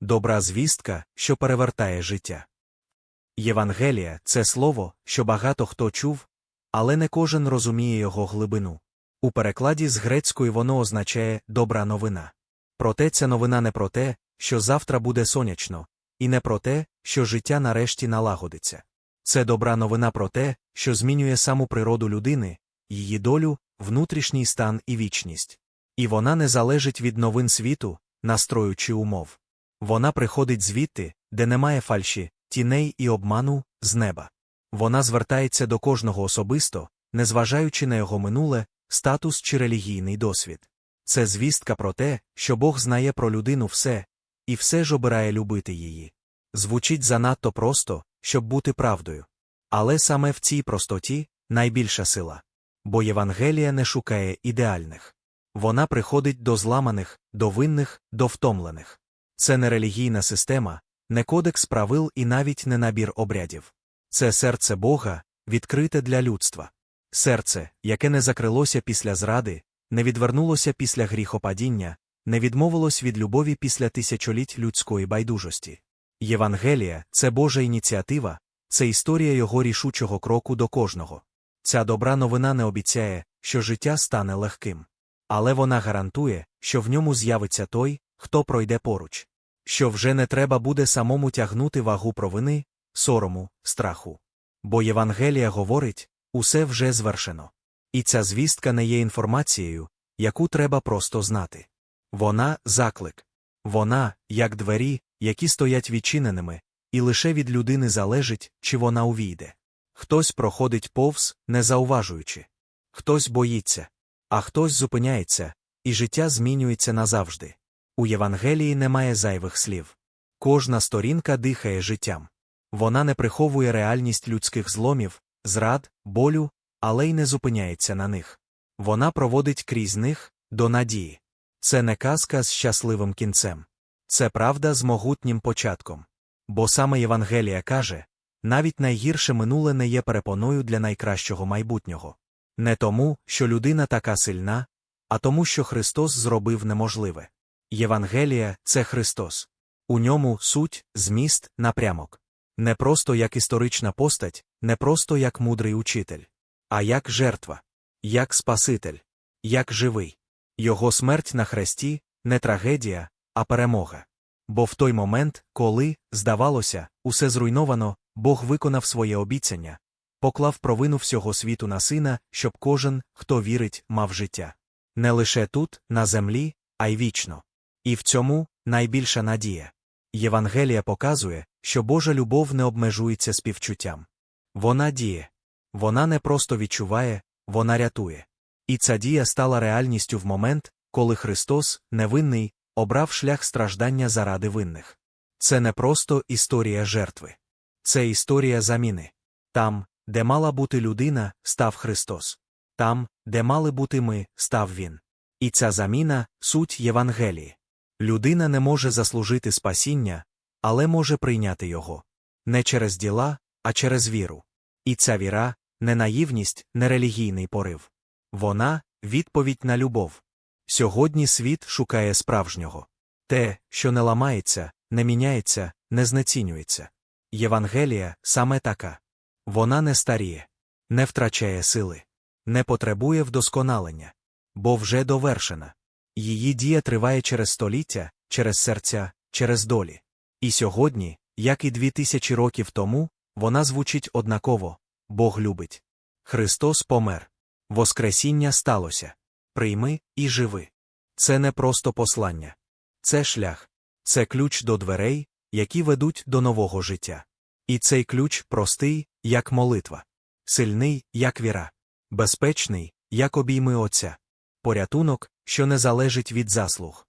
Добра звістка, що перевертає життя. Євангелія це слово, що багато хто чув, але не кожен розуміє його глибину. У перекладі з грецької воно означає добра новина. Проте ця новина не про те, що завтра буде сонячно, і не про те, що життя нарешті налагодиться. Це добра новина про те, що змінює саму природу людини, її долю, внутрішній стан і вічність. І вона не залежить від новин світу, настрою чи умов. Вона приходить звідти, де немає фальші, тіней і обману, з неба. Вона звертається до кожного особисто, незважаючи на його минуле, статус чи релігійний досвід. Це звістка про те, що Бог знає про людину все, і все ж обирає любити її. Звучить занадто просто, щоб бути правдою. Але саме в цій простоті найбільша сила. Бо Євангелія не шукає ідеальних. Вона приходить до зламаних, до винних, до втомлених. Це не релігійна система, не кодекс правил і навіть не набір обрядів. Це серце Бога, відкрите для людства. Серце, яке не закрилося після зради, не відвернулося після гріхопадіння, не відмовилось від любові після тисячоліть людської байдужості. Євангелія це Божа ініціатива, це історія його рішучого кроку до кожного. Ця добра новина не обіцяє, що життя стане легким. Але вона гарантує, що в ньому з'явиться той, хто пройде поруч, що вже не треба буде самому тягнути вагу провини, сорому, страху. Бо Євангелія говорить усе вже звершено. І ця звістка не є інформацією, яку треба просто знати. Вона заклик. Вона, як двері, які стоять відчиненими, і лише від людини залежить, чи вона увійде. Хтось проходить повз, не зауважуючи. Хтось боїться, а хтось зупиняється, і життя змінюється назавжди. У Євангелії немає зайвих слів. Кожна сторінка дихає життям. Вона не приховує реальність людських зломів, зрад, болю, але й не зупиняється на них. Вона проводить крізь них до надії. Це не казка з щасливим кінцем. Це правда з могутнім початком. Бо саме Євангелія каже навіть найгірше минуле не є перепоною для найкращого майбутнього. Не тому, що людина така сильна, а тому, що Христос зробив неможливе. Євангелія це Христос. У ньому суть, зміст, напрямок. Не просто як історична постать, не просто як мудрий учитель, а як жертва, як Спаситель, як живий. Його смерть на хресті не трагедія, а перемога. Бо в той момент, коли, здавалося, усе зруйновано, Бог виконав своє обіцяння, поклав провину всього світу на сина, щоб кожен, хто вірить, мав життя. Не лише тут, на землі, а й вічно. І в цьому найбільша надія. Євангелія показує, що Божа любов не обмежується співчуттям. Вона діє. Вона не просто відчуває, вона рятує. І ця дія стала реальністю в момент, коли Христос, невинний, обрав шлях страждання заради винних. Це не просто історія жертви. Це історія заміни. Там, де мала бути людина, став Христос. Там, де мали бути ми, став Він. І ця заміна суть Євангелії. Людина не може заслужити спасіння, але може прийняти його. Не через діла, а через віру. І ця віра не наївність, не релігійний порив. Вона відповідь на любов. Сьогодні світ шукає справжнього. Те, що не ламається, не міняється, не знецінюється. Євангелія саме така. Вона не старіє, не втрачає сили, не потребує вдосконалення, бо вже довершена. Її дія триває через століття, через серця, через долі. І сьогодні, як і дві тисячі років тому, вона звучить однаково Бог любить. Христос помер. Воскресіння сталося. Прийми і живи. Це не просто послання. Це шлях, це ключ до дверей, які ведуть до нового життя. І цей ключ простий, як молитва, сильний, як віра, безпечний, як обійми Отця, порятунок, що не залежить від заслуг.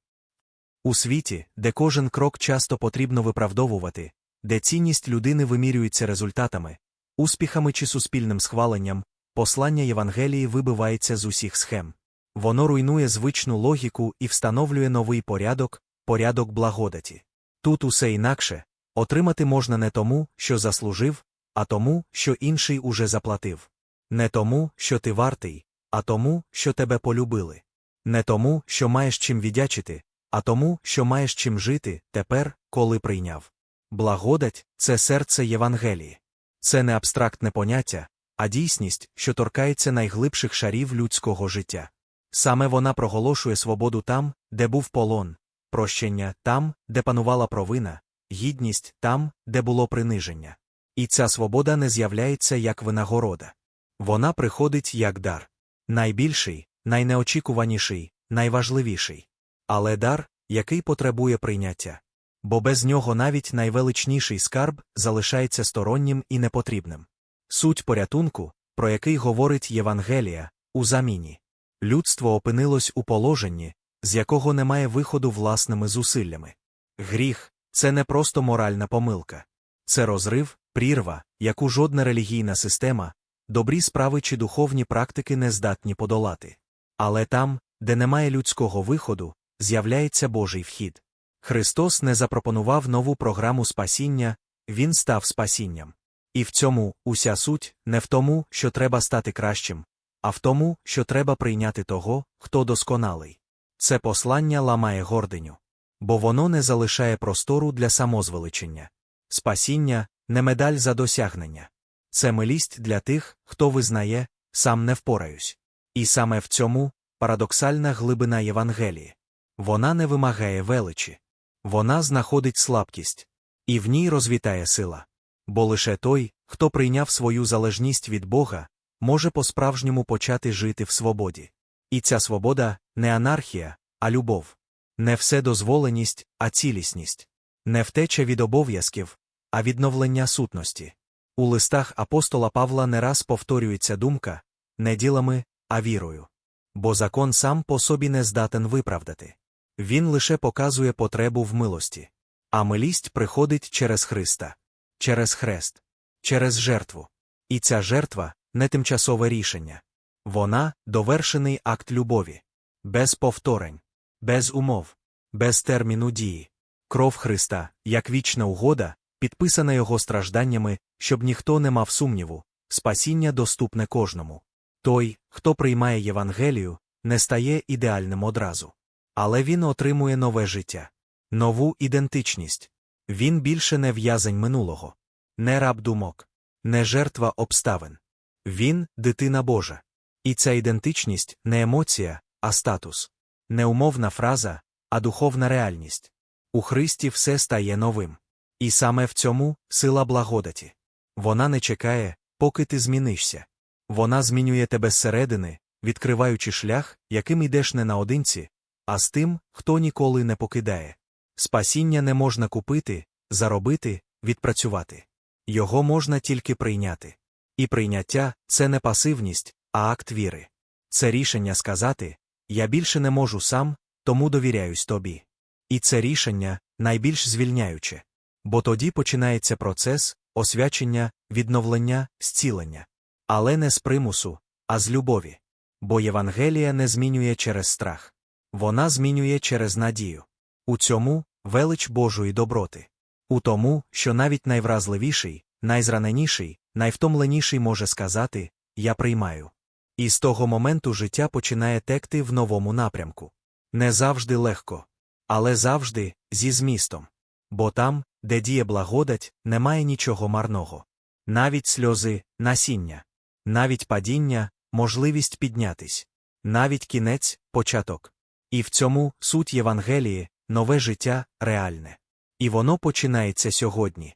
У світі, де кожен крок часто потрібно виправдовувати, де цінність людини вимірюється результатами, успіхами чи суспільним схваленням, послання Євангелії вибивається з усіх схем. Воно руйнує звичну логіку і встановлює новий порядок, порядок благодаті. Тут усе інакше отримати можна не тому, що заслужив, а тому, що інший уже заплатив. Не тому, що ти вартий, а тому, що тебе полюбили. Не тому, що маєш чим віддячити, а тому, що маєш чим жити тепер, коли прийняв. Благодать це серце Євангелії. Це не абстрактне поняття, а дійсність, що торкається найглибших шарів людського життя. Саме вона проголошує свободу там, де був полон, прощення там, де панувала провина, гідність там, де було приниження. І ця свобода не з'являється як винагорода. Вона приходить як дар. Найбільший, найнеочікуваніший, найважливіший. Але дар, який потребує прийняття. Бо без нього навіть найвеличніший скарб залишається стороннім і непотрібним. Суть порятунку, про який говорить Євангелія, у заміні. Людство опинилось у положенні, з якого немає виходу власними зусиллями. Гріх це не просто моральна помилка, це розрив, прірва, яку жодна релігійна система, добрі справи чи духовні практики не здатні подолати. Але там, де немає людського виходу, з'являється Божий вхід. Христос не запропонував нову програму спасіння, Він став спасінням. І в цьому уся суть не в тому, що треба стати кращим, а в тому, що треба прийняти того, хто досконалий. Це послання ламає гординю. Бо воно не залишає простору для самозвеличення. Спасіння не медаль за досягнення. Це милість для тих, хто визнає, сам не впораюсь. І саме в цьому парадоксальна глибина Євангелії. Вона не вимагає величі. Вона знаходить слабкість, і в ній розвітає сила. Бо лише той, хто прийняв свою залежність від Бога, може по-справжньому почати жити в свободі. І ця свобода не анархія, а любов, не вседозволеність, а цілісність, не втеча від обов'язків, а відновлення сутності. У листах апостола Павла не раз повторюється думка не ділами, а вірою. Бо закон сам по собі не здатен виправдати. Він лише показує потребу в милості. А милість приходить через Христа, через хрест, через жертву. І ця жертва не тимчасове рішення. Вона довершений акт любові, без повторень, без умов, без терміну дії. Кров Христа, як вічна угода, підписана Його стражданнями, щоб ніхто не мав сумніву, спасіння доступне кожному. Той, хто приймає Євангелію, не стає ідеальним одразу. Але він отримує нове життя, нову ідентичність. Він більше не в'язень минулого, не раб думок, не жертва обставин. Він дитина Божа. І ця ідентичність не емоція, а статус, не умовна фраза, а духовна реальність. У Христі все стає новим. І саме в цьому сила благодаті. Вона не чекає, поки ти змінишся. Вона змінює тебе зсередини, відкриваючи шлях, яким йдеш не наодинці, а з тим, хто ніколи не покидає. Спасіння не можна купити, заробити, відпрацювати. Його можна тільки прийняти. І прийняття це не пасивність, а акт віри. Це рішення сказати Я більше не можу сам, тому довіряюсь тобі. І це рішення найбільш звільняюче. Бо тоді починається процес освячення, відновлення, зцілення. Але не з примусу, а з любові. Бо Євангелія не змінює через страх. Вона змінює через надію. У цьому велич Божої доброти. У тому, що навіть найвразливіший, найзраненіший, найвтомленіший може сказати Я приймаю. І з того моменту життя починає текти в новому напрямку. Не завжди легко, але завжди зі змістом. Бо там, де діє благодать, немає нічого марного. Навіть сльози, насіння, навіть падіння, можливість піднятись, навіть кінець, початок. І в цьому суть Євангелії, нове життя реальне. І воно починається сьогодні.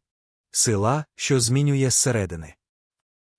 Сила, що змінює зсередини.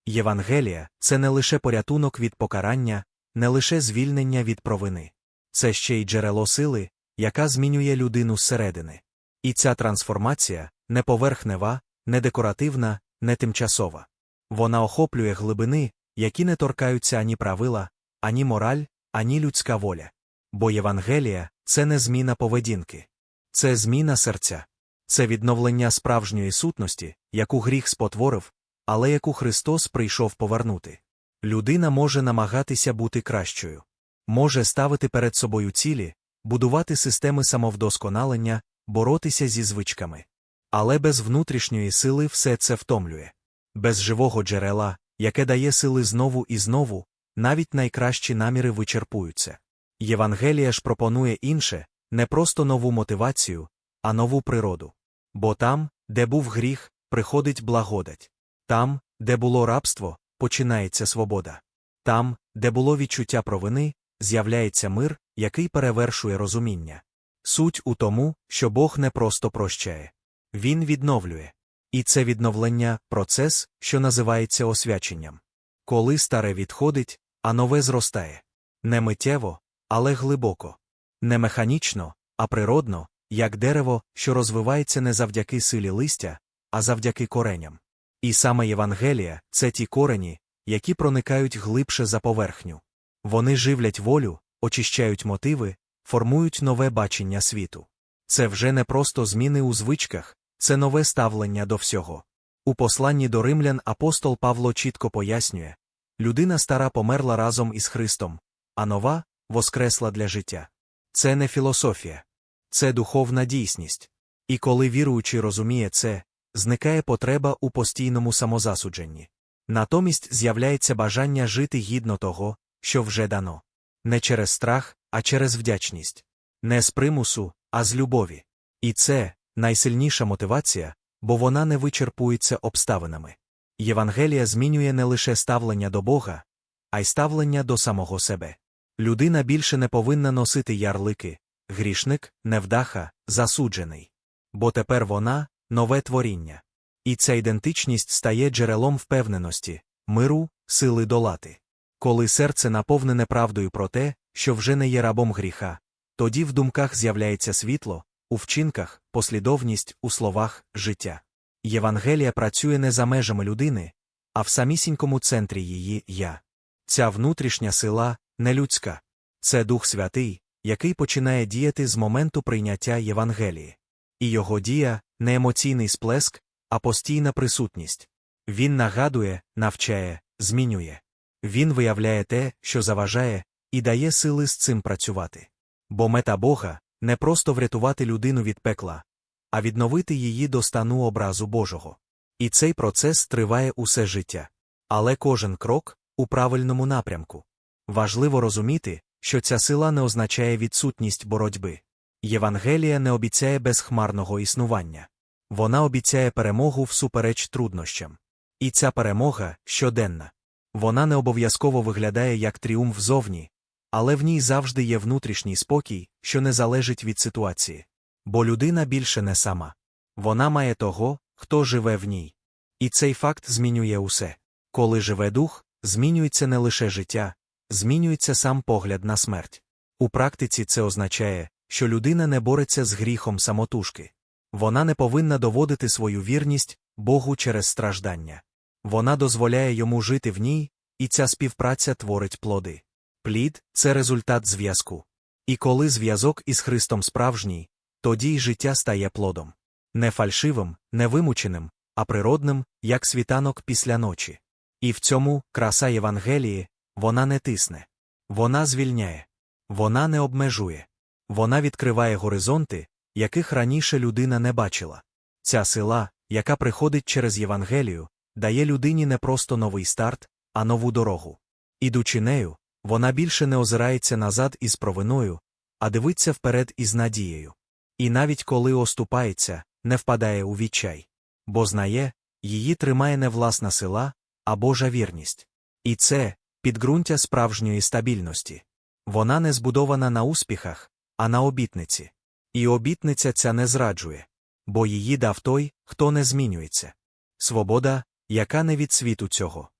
Євангелія це не лише порятунок від покарання, не лише звільнення від провини. Це ще й джерело сили, яка змінює людину зсередини. І ця трансформація не поверхнева, не декоративна, не тимчасова. Вона охоплює глибини, які не торкаються ані правила, ані мораль, ані людська воля. Бо Євангелія це не зміна поведінки, це зміна серця, це відновлення справжньої сутності, яку гріх спотворив, але яку Христос прийшов повернути. Людина може намагатися бути кращою, може ставити перед собою цілі, будувати системи самовдосконалення, боротися зі звичками. Але без внутрішньої сили все це втомлює. Без живого джерела, яке дає сили знову і знову, навіть найкращі наміри вичерпуються. Євангелія ж пропонує інше не просто нову мотивацію, а нову природу. Бо там, де був гріх, приходить благодать. Там, де було рабство, починається свобода. Там, де було відчуття провини, з'являється мир, який перевершує розуміння. Суть у тому, що Бог не просто прощає. Він відновлює. І це відновлення процес, що називається освяченням. Коли старе відходить, а нове зростає. Не миттєво, але глибоко. Не механічно, а природно, як дерево, що розвивається не завдяки силі листя, а завдяки кореням. І саме Євангелія це ті корені, які проникають глибше за поверхню. Вони живлять волю, очищають мотиви, формують нове бачення світу. Це вже не просто зміни у звичках, це нове ставлення до всього. У посланні до римлян апостол Павло чітко пояснює людина стара померла разом із Христом, а нова воскресла для життя. Це не філософія, це духовна дійсність. І коли віруючий розуміє це, зникає потреба у постійному самозасудженні. Натомість з'являється бажання жити гідно того, що вже дано. Не через страх, а через вдячність. Не з примусу, а з любові. І це найсильніша мотивація, бо вона не вичерпується обставинами. Євангелія змінює не лише ставлення до Бога, а й ставлення до самого себе. Людина більше не повинна носити ярлики, грішник, невдаха, засуджений. Бо тепер вона нове творіння. І ця ідентичність стає джерелом впевненості, миру, сили долати. Коли серце наповнене правдою про те, що вже не є рабом гріха, тоді в думках з'являється світло, у вчинках, послідовність, у словах, життя. Євангелія працює не за межами людини, а в самісінькому центрі її я. Ця внутрішня сила не людська, це Дух Святий, який починає діяти з моменту прийняття Євангелії. І його дія не емоційний сплеск, а постійна присутність. Він нагадує, навчає, змінює. Він виявляє те, що заважає, і дає сили з цим працювати. Бо мета Бога не просто врятувати людину від пекла, а відновити її до стану образу Божого. І цей процес триває усе життя. Але кожен крок у правильному напрямку. Важливо розуміти, що ця сила не означає відсутність боротьби. Євангелія не обіцяє безхмарного існування. Вона обіцяє перемогу всупереч труднощам. І ця перемога щоденна. Вона не обов'язково виглядає як тріумф зовні, але в ній завжди є внутрішній спокій, що не залежить від ситуації. Бо людина більше не сама. Вона має того, хто живе в ній. І цей факт змінює усе. Коли живе дух, змінюється не лише життя, змінюється сам погляд на смерть. У практиці це означає, що людина не бореться з гріхом самотужки. Вона не повинна доводити свою вірність Богу через страждання. Вона дозволяє йому жити в ній, і ця співпраця творить плоди. Плід це результат зв'язку. І коли зв'язок із Христом справжній, тоді й життя стає плодом. Не фальшивим, не вимученим, а природним, як світанок після ночі. І в цьому краса Євангелії вона не тисне. Вона звільняє. Вона не обмежує. Вона відкриває горизонти, яких раніше людина не бачила. Ця сила, яка приходить через Євангелію, дає людині не просто новий старт, а нову дорогу. Ідучи нею, вона більше не озирається назад із провиною, а дивиться вперед із надією. І навіть коли оступається, не впадає у відчай. Бо знає, її тримає не власна сила, а Божа вірність. І це підґрунтя справжньої стабільності. Вона не збудована на успіхах, а на обітниці. І обітниця ця не зраджує, бо її дав той, хто не змінюється. Свобода, яка не від світу цього.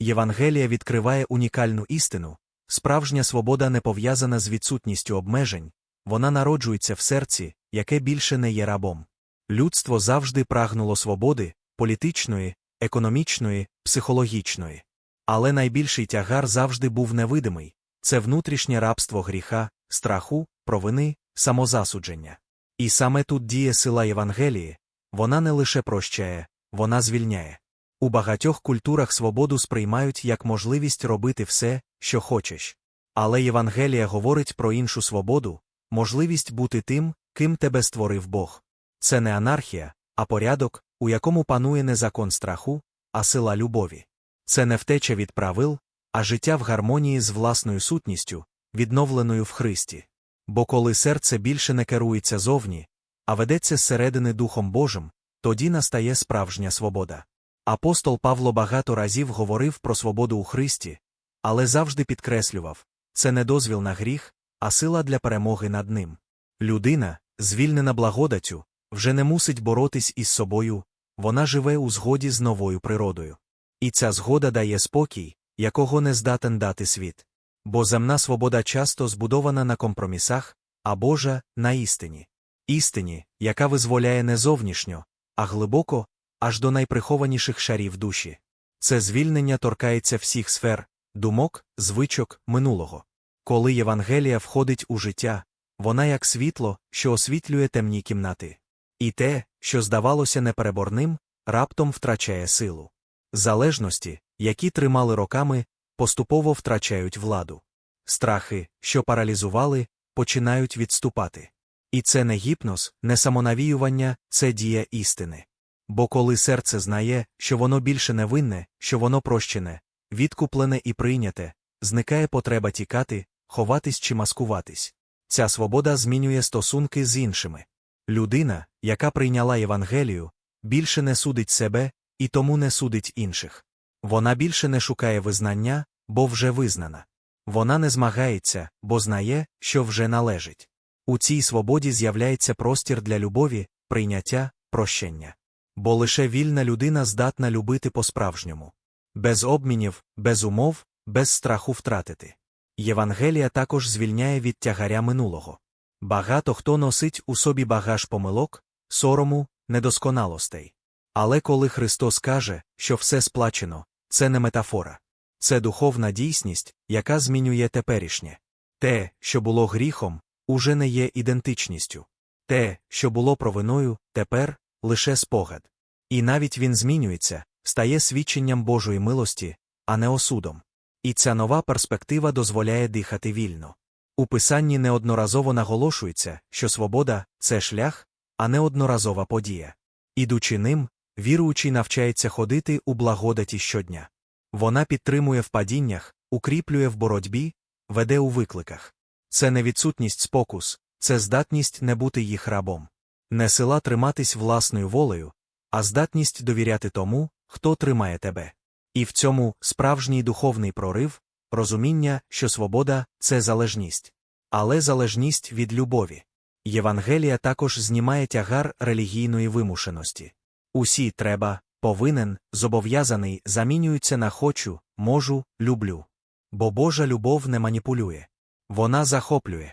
Євангелія відкриває унікальну істину справжня свобода не пов'язана з відсутністю обмежень, вона народжується в серці, яке більше не є рабом. Людство завжди прагнуло свободи, політичної, економічної, психологічної. Але найбільший тягар завжди був невидимий це внутрішнє рабство гріха, страху, провини, самозасудження. І саме тут діє сила Євангелії, вона не лише прощає, вона звільняє. У багатьох культурах свободу сприймають як можливість робити все, що хочеш. Але Євангелія говорить про іншу свободу, можливість бути тим, ким тебе створив Бог. Це не анархія, а порядок, у якому панує не закон страху, а сила любові. Це не втеча від правил, а життя в гармонії з власною сутністю, відновленою в Христі. Бо коли серце більше не керується зовні, а ведеться зсередини Духом Божим, тоді настає справжня свобода. Апостол Павло багато разів говорив про свободу у Христі, але завжди підкреслював це не дозвіл на гріх, а сила для перемоги над ним. Людина, звільнена благодаттю, вже не мусить боротись із собою, вона живе у згоді з новою природою. І ця згода дає спокій, якого не здатен дати світ. Бо земна свобода часто збудована на компромісах, а Божа на істині. Істині, яка визволяє не зовнішньо, а глибоко, аж до найприхованіших шарів душі. Це звільнення торкається всіх сфер, думок, звичок, минулого. Коли Євангелія входить у життя, вона як світло, що освітлює темні кімнати. І те, що здавалося непереборним, раптом втрачає силу. Залежності, які тримали роками, поступово втрачають владу. Страхи, що паралізували, починають відступати. І це не гіпноз, не самонавіювання, це дія істини. Бо коли серце знає, що воно більше не винне, що воно прощене, відкуплене і прийняте, зникає потреба тікати, ховатись чи маскуватись. Ця свобода змінює стосунки з іншими. Людина, яка прийняла Євангелію, більше не судить себе і тому не судить інших. Вона більше не шукає визнання, бо вже визнана. Вона не змагається, бо знає, що вже належить. У цій свободі з'являється простір для любові, прийняття, прощення. Бо лише вільна людина здатна любити по-справжньому. Без обмінів, без умов, без страху втратити. Євангелія також звільняє від тягаря минулого. Багато хто носить у собі багаж помилок, сорому, недосконалостей. Але коли Христос каже, що все сплачено, це не метафора. Це духовна дійсність, яка змінює теперішнє. Те, що було гріхом, уже не є ідентичністю. Те, що було провиною, тепер лише спогад. І навіть він змінюється, стає свідченням Божої милості, а не осудом. І ця нова перспектива дозволяє дихати вільно. У писанні неодноразово наголошується, що свобода це шлях, а не одноразова подія. Ідучи ним, віруючий навчається ходити у благодаті щодня. Вона підтримує в падіннях, укріплює в боротьбі, веде у викликах. Це не відсутність спокус, це здатність не бути їх рабом. Не сила триматись власною волею, а здатність довіряти тому, хто тримає тебе. І в цьому справжній духовний прорив, розуміння, що свобода це залежність. Але залежність від любові. Євангелія також знімає тягар релігійної вимушеності. Усі треба, повинен, зобов'язаний замінюються на хочу, можу, люблю. Бо Божа любов не маніпулює. Вона захоплює.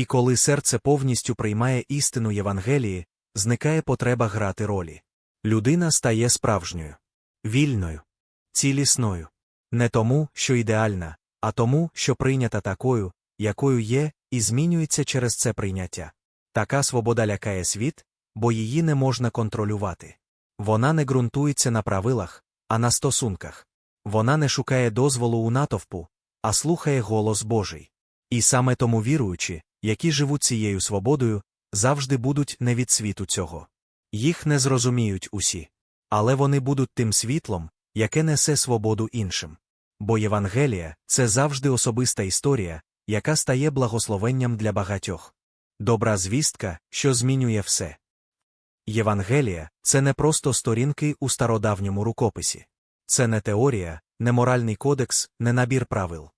І коли серце повністю приймає істину Євангелії, зникає потреба грати ролі. Людина стає справжньою, вільною, цілісною. Не тому, що ідеальна, а тому, що прийнята такою, якою є, і змінюється через це прийняття. Така свобода лякає світ, бо її не можна контролювати. Вона не ґрунтується на правилах, а на стосунках. Вона не шукає дозволу у натовпу, а слухає голос Божий. І саме тому віруючі, які живуть цією свободою, завжди будуть не від світу цього. Їх не зрозуміють усі. Але вони будуть тим світлом, яке несе свободу іншим. Бо Євангелія це завжди особиста історія, яка стає благословенням для багатьох. Добра звістка, що змінює все. Євангелія це не просто сторінки у стародавньому рукописі. Це не теорія, не моральний кодекс, не набір правил.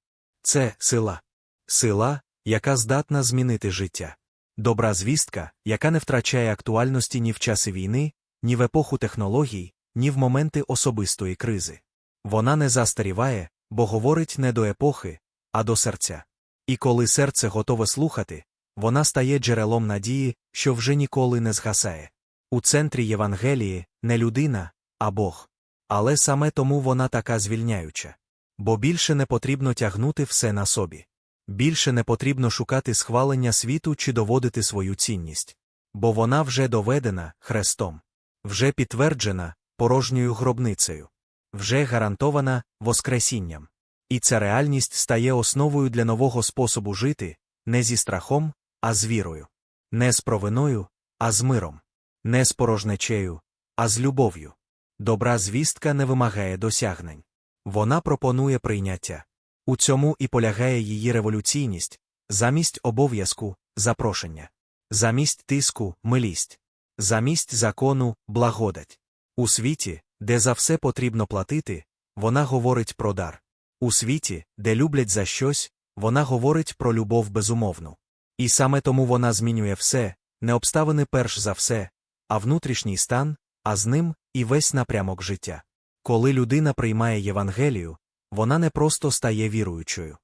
Це сила. Сила, яка здатна змінити життя. Добра звістка, яка не втрачає актуальності ні в часи війни, ні в епоху технологій, ні в моменти особистої кризи. Вона не застаріває, бо говорить не до епохи, а до серця. І коли серце готове слухати, вона стає джерелом надії, що вже ніколи не згасає. У центрі Євангелії не людина, а Бог. Але саме тому вона така звільняюча. Бо більше не потрібно тягнути все на собі. Більше не потрібно шукати схвалення світу чи доводити свою цінність. Бо вона вже доведена хрестом, вже підтверджена порожньою гробницею, вже гарантована Воскресінням. І ця реальність стає основою для нового способу жити не зі страхом, а з вірою, не з провиною, а з миром, не з порожнечею, а з любов'ю. Добра звістка не вимагає досягнень. Вона пропонує прийняття. У цьому і полягає її революційність, замість обов'язку, запрошення. Замість тиску милість. Замість закону благодать. У світі, де за все потрібно платити, вона говорить про дар. У світі, де люблять за щось, вона говорить про любов безумовну. І саме тому вона змінює все, не обставини перш за все, а внутрішній стан, а з ним і весь напрямок життя. Коли людина приймає Євангелію, вона не просто стає віруючою.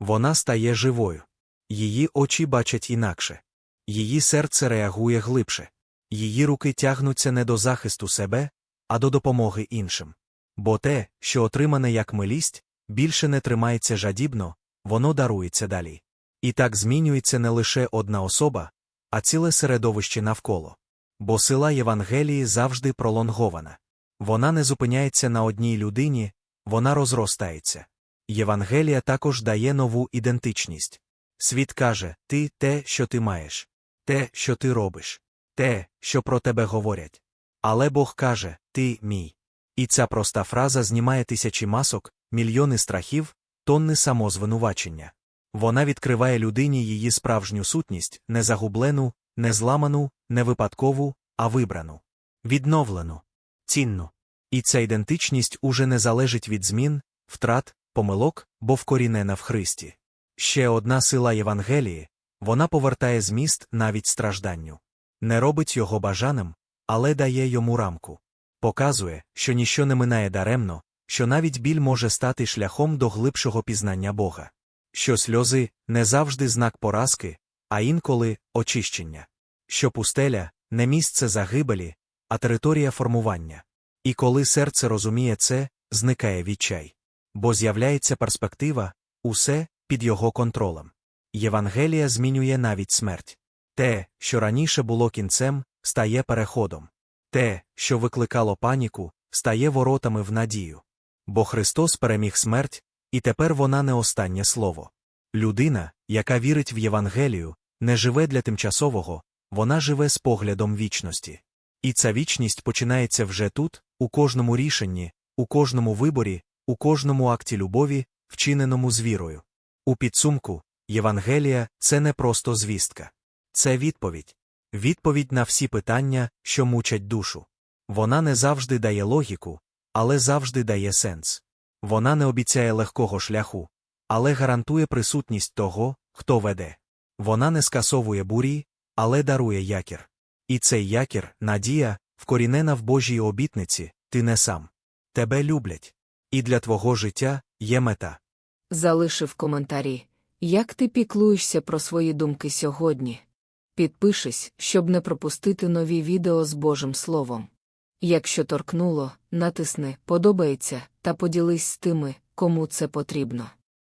Вона стає живою. Її очі бачать інакше. Її серце реагує глибше. Її руки тягнуться не до захисту себе, а до допомоги іншим. Бо те, що отримане як милість, більше не тримається жадібно, воно дарується далі. І так змінюється не лише одна особа, а ціле середовище навколо. Бо сила Євангелії завжди пролонгована. Вона не зупиняється на одній людині, вона розростається. Євангелія також дає нову ідентичність. Світ каже ти те, що ти маєш, те, що ти робиш, те, що про тебе говорять. Але Бог каже Ти мій. І ця проста фраза знімає тисячі масок, мільйони страхів, тонни самозвинувачення. Вона відкриває людині її справжню сутність, не загублену, не зламану, не випадкову, а вибрану, відновлену, цінну. І ця ідентичність уже не залежить від змін, втрат, помилок, бо вкорінена в Христі. Ще одна сила Євангелії вона повертає зміст навіть стражданню. Не робить його бажаним, але дає йому рамку. Показує, що ніщо не минає даремно, що навіть біль може стати шляхом до глибшого пізнання Бога. Що сльози не завжди знак поразки, а інколи очищення. Що пустеля не місце загибелі, а територія формування. І коли серце розуміє це, зникає відчай. Бо з'являється перспектива, усе під його контролем. Євангелія змінює навіть смерть. Те, що раніше було кінцем, стає переходом. Те, що викликало паніку, стає воротами в надію. Бо Христос переміг смерть, і тепер вона не останнє слово. Людина, яка вірить в Євангелію, не живе для тимчасового, вона живе з поглядом вічності. І ця вічність починається вже тут, у кожному рішенні, у кожному виборі, у кожному акті любові, вчиненому з вірою. У підсумку, Євангелія це не просто звістка. Це відповідь. Відповідь на всі питання, що мучать душу. Вона не завжди дає логіку, але завжди дає сенс. Вона не обіцяє легкого шляху, але гарантує присутність того, хто веде. Вона не скасовує бурі, але дарує якір. І цей якір, надія, вкорінена в Божій обітниці, ти не сам. Тебе люблять. І для твого життя є мета. Залишив коментарі, як ти піклуєшся про свої думки сьогодні. Підпишись, щоб не пропустити нові відео з Божим Словом. Якщо торкнуло, натисни Подобається та поділись з тими, кому це потрібно.